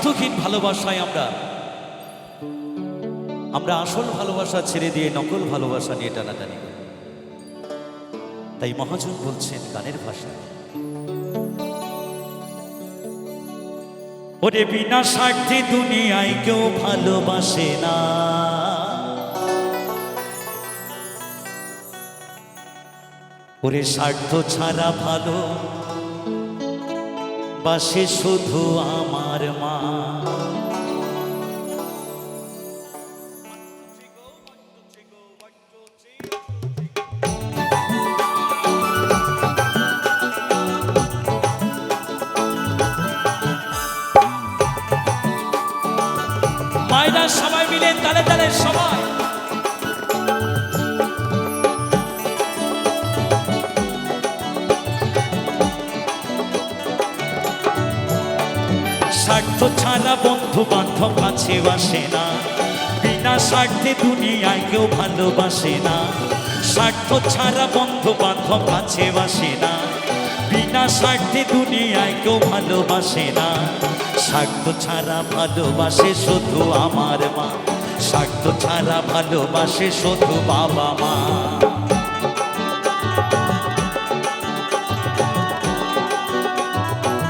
স্বার্থহীন ভালোবাসায় আমরা আমরা আসল ভালোবাসা ছেড়ে দিয়ে নকল ভালোবাসা নিয়ে টানাটানি। তাই মহাজন বলছেন গানের ভাষা। ওরে বিনা স্বার্থে দুনিয়ায় কেউ ভালোবাসে না। ওরে স্বার্থ ছাড়া ভালো বাসে শুধু আমার মা। মায়েরা সবাই মিলে, তালে তালে সবাই। স্বার্থ ছাড়া বন্ধু বান্ধব কাছে বাসে না। বিনা স্বার্থে দুনিয়ায় কেউ ভালোবাসে না। স্বার্থ ছাড়া বন্ধু বান্ধব কাছে বাসে না। বিনা স্বার্থে দুনিয়ায় কেউ ভালোবাসে না। স্বার্থ ছাড়া ভালোবাসে শুধু আমার মা। শাক্ত ছাড়া ভালোবাসে শুধু বাবা মা।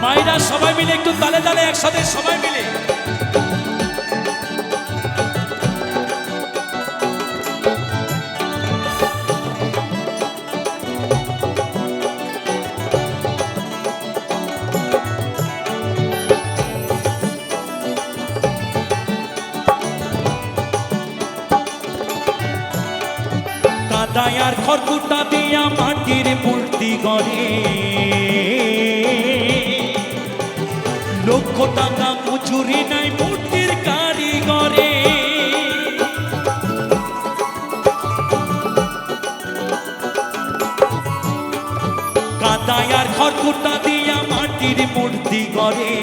মায়েরা সবাই মিলে একটু তালে তালে একসাথে সবাই মিলে। গড়ে লক্ষ টাকা মজুরি নাই, মূর্তির কারিগরে। কাদায় আর খড়কুটা দিয়া মাটির মূর্তি গড়ে।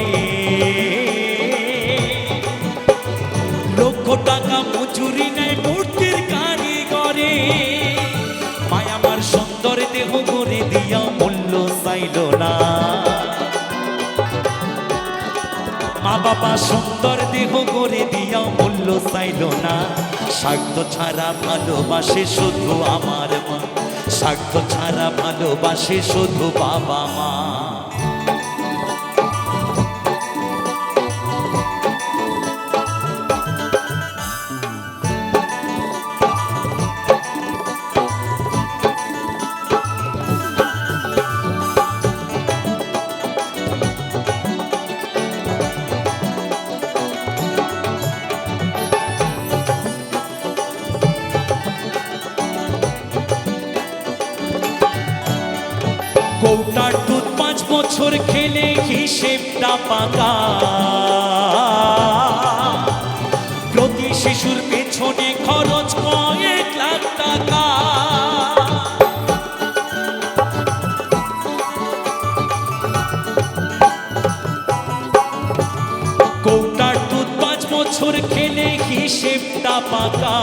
লক্ষ টাকা মা বাবা সুন্দর দেহ করে দিয়া মূল্য চাইল না। স্বার্থ ছাড়া ভালোবাসে শুধু আমার মা। স্বার্থ ছাড়া ভালোবাসে শুধু বাবা মা। খেলে হিসেবটা পাকা। প্রতি শিশুর পেছনে খরচ কয়েক লাখ টাকা। কৌটার দুধ পাঁচ বছর খেলে হিসেবটা পাকা।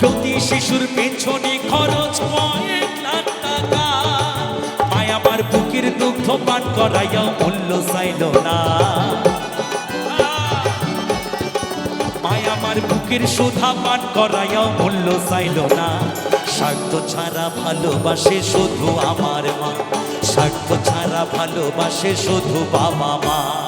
প্রতি শিশুর পেছনে খরচ কয়েক পান করাইয়া মূল্য চাইল না। মায় আমার বুকের সুধা পান করাইয়া মূল্য চাইল না। স্বার্থ ছাড়া ভালোবাসে শুধু আমার মা। স্বার্থ ছাড়া ভালোবাসে শুধু বাবা মা।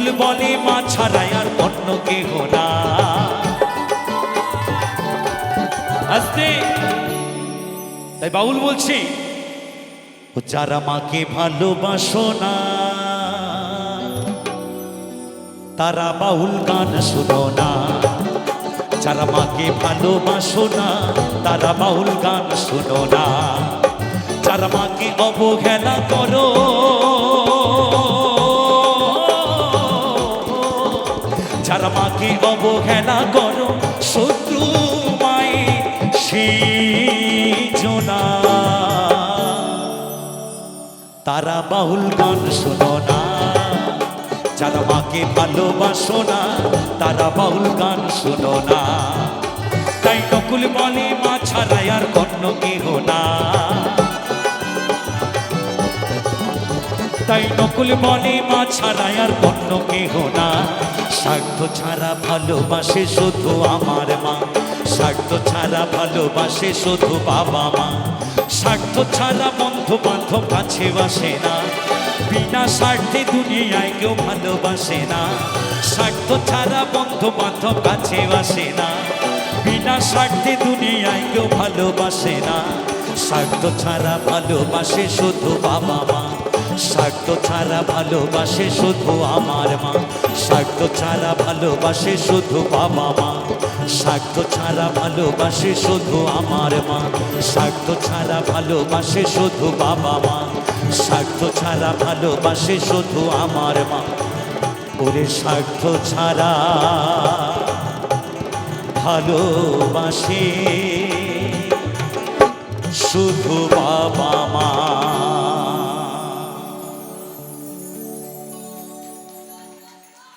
ফুল বলে মা ছাড়াই আর অন্য কেহ না। আসতে। তাই বাউল বলছি যারা মাকে ভালোবাসো না, তারা বাউল গান শুনো না। যারা মাকে ভালোবাসো না, তারা বাউল গান শুনো না। যারা মাকে অবহেলা করো অবহেলা করো, শত্রু মাই সেজনা তারা বাউল গান শোনো না, যারা মাকে ভালোবাসো না, তারা বাউল গান শোনো না। তাই নকুল বলে, মা ছাড়াই আর কন্য কেহ না। তাই নকুল বলে মা ছাড়াই আর কন্য কেহ না। স্বার্থ ছাড়া ভালোবাসে শুধু আমার মা। স্বার্থ ছাড়া ভালোবাসে শুধু বাবা মা। স্বার্থ ছাড়া বন্ধু বান্ধব কাছে বাসে না। বিনা স্বার্থে দুনিয়ায় কেউ ভালোবাসে না। স্বার্থ ছাড়া বন্ধু বান্ধব কাছে বাসে না। বিনা স্বার্থে দুনিয়ায় কেউ ভালোবাসে না। স্বার্থ ছাড়া ভালোবাসে শুধু বাবা মা। স্বার্থ ছাড়া ভালোবাসে শুধু আমার মা। স্বার্থ ছাড়া ভালোবাসে শুধু বাবা মা। স্বার্থ ছাড়া ভালোবাসে শুধু আমার মা। স্বার্থ ছাড়া ভালোবাসে শুধু বাবা মা। স্বার্থ ছাড়া ভালোবাসে শুধু আমার মা। ওরে স্বার্থ ছাড়া ভালোবাসে শুধু বাবা মা।